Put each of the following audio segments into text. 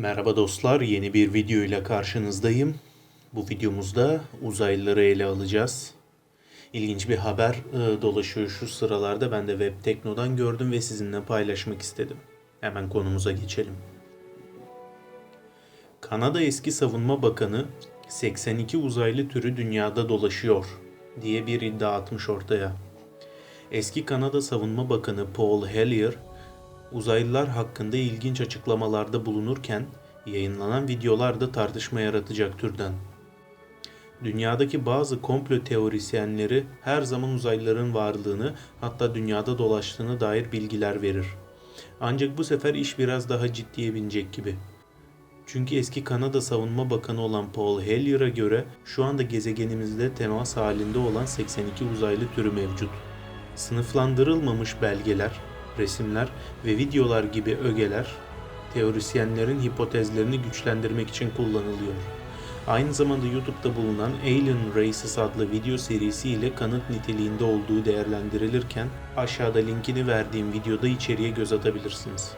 Merhaba dostlar, yeni bir video ile karşınızdayım. Bu videomuzda uzaylıları ele alacağız. İlginç bir haber e, dolaşıyor şu sıralarda. Ben de Web Tekno'dan gördüm ve sizinle paylaşmak istedim. Hemen konumuza geçelim. Kanada eski savunma bakanı 82 uzaylı türü dünyada dolaşıyor diye bir iddia atmış ortaya. Eski Kanada Savunma Bakanı Paul Hellyer uzaylılar hakkında ilginç açıklamalarda bulunurken yayınlanan videolar da tartışma yaratacak türden. Dünyadaki bazı komplo teorisyenleri her zaman uzaylıların varlığını hatta dünyada dolaştığını dair bilgiler verir. Ancak bu sefer iş biraz daha ciddiye binecek gibi. Çünkü eski Kanada Savunma Bakanı olan Paul Hellier'a göre şu anda gezegenimizde temas halinde olan 82 uzaylı türü mevcut. Sınıflandırılmamış belgeler, resimler ve videolar gibi ögeler teorisyenlerin hipotezlerini güçlendirmek için kullanılıyor. Aynı zamanda YouTube'da bulunan Alien Races adlı video serisi ile kanıt niteliğinde olduğu değerlendirilirken aşağıda linkini verdiğim videoda içeriye göz atabilirsiniz.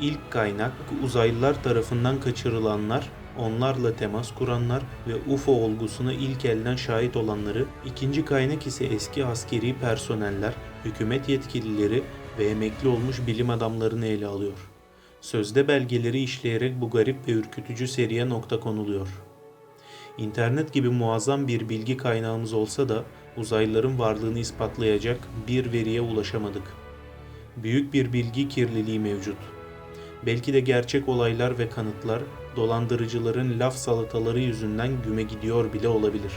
İlk kaynak uzaylılar tarafından kaçırılanlar, onlarla temas kuranlar ve UFO olgusuna ilk elden şahit olanları, ikinci kaynak ise eski askeri personeller, hükümet yetkilileri ve emekli olmuş bilim adamlarını ele alıyor. Sözde belgeleri işleyerek bu garip ve ürkütücü seriye nokta konuluyor. İnternet gibi muazzam bir bilgi kaynağımız olsa da uzaylıların varlığını ispatlayacak bir veriye ulaşamadık. Büyük bir bilgi kirliliği mevcut. Belki de gerçek olaylar ve kanıtlar dolandırıcıların laf salataları yüzünden güme gidiyor bile olabilir.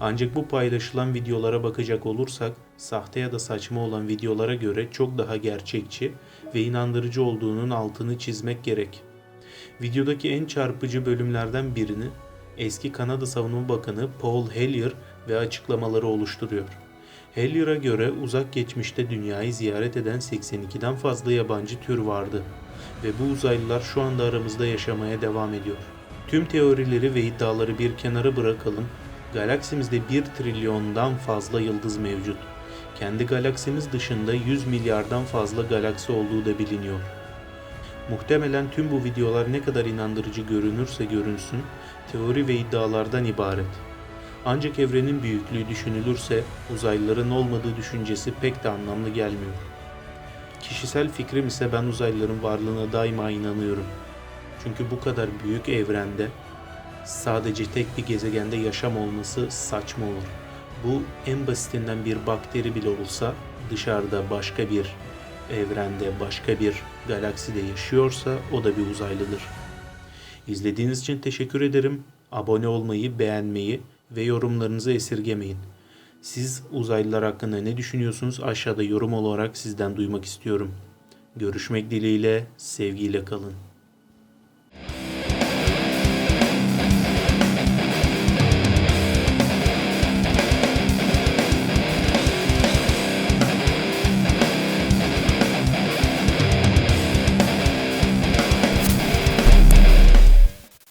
Ancak bu paylaşılan videolara bakacak olursak sahte ya da saçma olan videolara göre çok daha gerçekçi ve inandırıcı olduğunun altını çizmek gerek. Videodaki en çarpıcı bölümlerden birini eski Kanada Savunma Bakanı Paul Hellyer ve açıklamaları oluşturuyor. Hellier'a göre uzak geçmişte dünyayı ziyaret eden 82'den fazla yabancı tür vardı ve bu uzaylılar şu anda aramızda yaşamaya devam ediyor. Tüm teorileri ve iddiaları bir kenara bırakalım. Galaksimizde 1 trilyondan fazla yıldız mevcut. Kendi galaksimiz dışında 100 milyardan fazla galaksi olduğu da biliniyor. Muhtemelen tüm bu videolar ne kadar inandırıcı görünürse görünsün, teori ve iddialardan ibaret. Ancak evrenin büyüklüğü düşünülürse uzaylıların olmadığı düşüncesi pek de anlamlı gelmiyor. Kişisel fikrim ise ben uzaylıların varlığına daima inanıyorum. Çünkü bu kadar büyük evrende sadece tek bir gezegende yaşam olması saçma olur. Bu en basitinden bir bakteri bile olsa dışarıda başka bir evrende, başka bir galakside yaşıyorsa o da bir uzaylıdır. İzlediğiniz için teşekkür ederim. Abone olmayı, beğenmeyi ve yorumlarınızı esirgemeyin. Siz uzaylılar hakkında ne düşünüyorsunuz? Aşağıda yorum olarak sizden duymak istiyorum. Görüşmek dileğiyle, sevgiyle kalın.